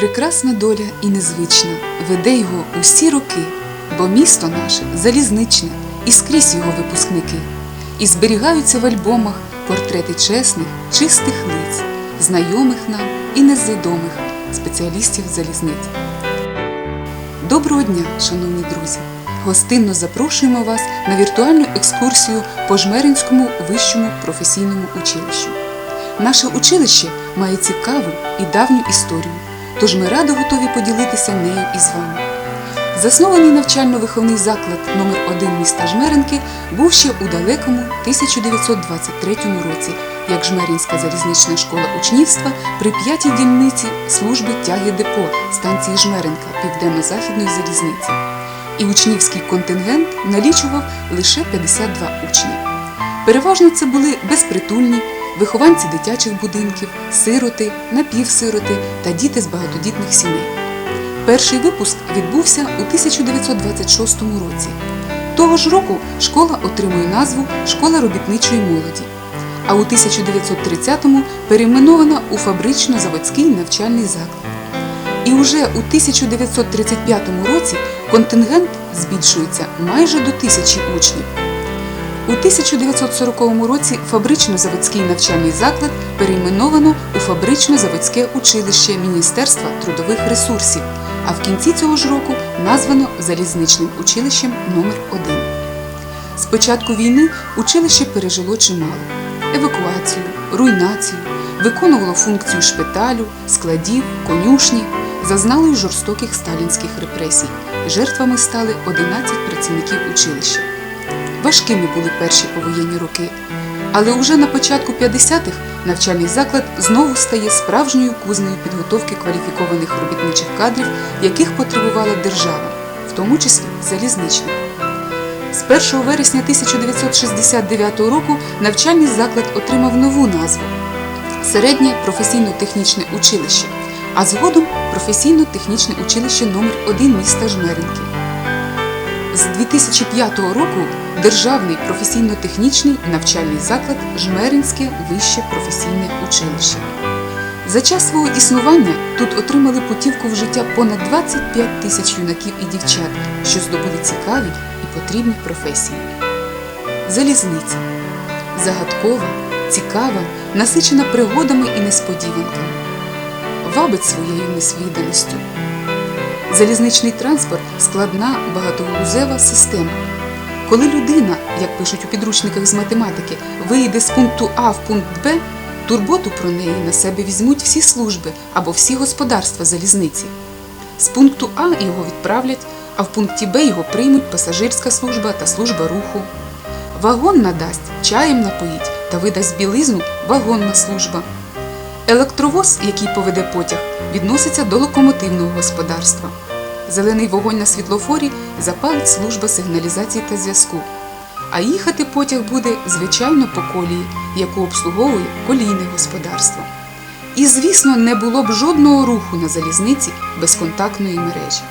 Прекрасна доля і незвична веде його усі роки, бо місто наше залізничне, і скрізь його випускники. І зберігаються в альбомах портрети чесних, чистих лиць, знайомих нам і незнайомих спеціалістів залізниць. Доброго дня, шановні друзі! Гостинно запрошуємо вас на віртуальну екскурсію по Жмеринському вищому професійному училищу. Наше училище має цікаву і давню історію, тож ми радо готові поділитися нею із вами. Заснований навчально-виховний заклад номер 1 міста Жмеринки був ще у далекому 1923 році як Жмеринська залізнична школа учнівства при п'ятій дільниці служби тяги депо станції Жмеринка Південно-Західної залізниці. І учнівський контингент налічував лише 52 учні. Переважно це були безпритульні, вихованці дитячих будинків, сироти, напівсироти та діти з багатодітних сімей. Перший випуск відбувся у 1926 році. Того ж року школа отримує назву Школа робітничої молоді, а у 1930-му перейменована у фабрично-заводський навчальний заклад. І уже у 1935 році контингент збільшується майже до тисячі учнів. У 1940 році фабрично-заводський навчальний заклад перейменовано у фабрично-заводське училище Міністерства трудових ресурсів, а в кінці цього ж року названо залізничним училищем номер 1 З початку війни училище пережило чимало евакуацію, руйнацію, виконувало функцію шпиталю, складів, конюшні, зазнало й жорстоких сталінських репресій. Жертвами стали 11 працівників училища. Важкими були перші повоєнні роки, але уже на початку 50-х навчальний заклад знову стає справжньою кузнею підготовки кваліфікованих робітничих кадрів, яких потребувала держава, в тому числі залізничних. З 1 вересня 1969 року навчальний заклад отримав нову назву Середнє професійно-технічне училище, а згодом професійно-технічне училище номер 1 міста Жмеринки. З 2005 року Державний професійно-технічний навчальний заклад Жмеринське вище професійне училище. За час свого існування тут отримали путівку в життя понад 25 тисяч юнаків і дівчат, що здобули цікаві і потрібні професії. Залізниця загадкова, цікава, насичена пригодами і несподіванками, вабить своєю несвіданістю. Залізничний транспорт складна багатогалузева система. Коли людина, як пишуть у підручниках з математики, виїде з пункту А в пункт Б, турботу про неї на себе візьмуть всі служби або всі господарства залізниці. З пункту А його відправлять, а в пункті Б його приймуть пасажирська служба та служба руху. Вагон надасть, чаєм напоїть та видасть білизну вагонна служба. Електровоз, який поведе потяг, відноситься до локомотивного господарства. Зелений вогонь на світлофорі запалить служба сигналізації та зв'язку. А їхати потяг буде, звичайно, по колії, яку обслуговує колійне господарство. І, звісно, не було б жодного руху на залізниці без контактної мережі.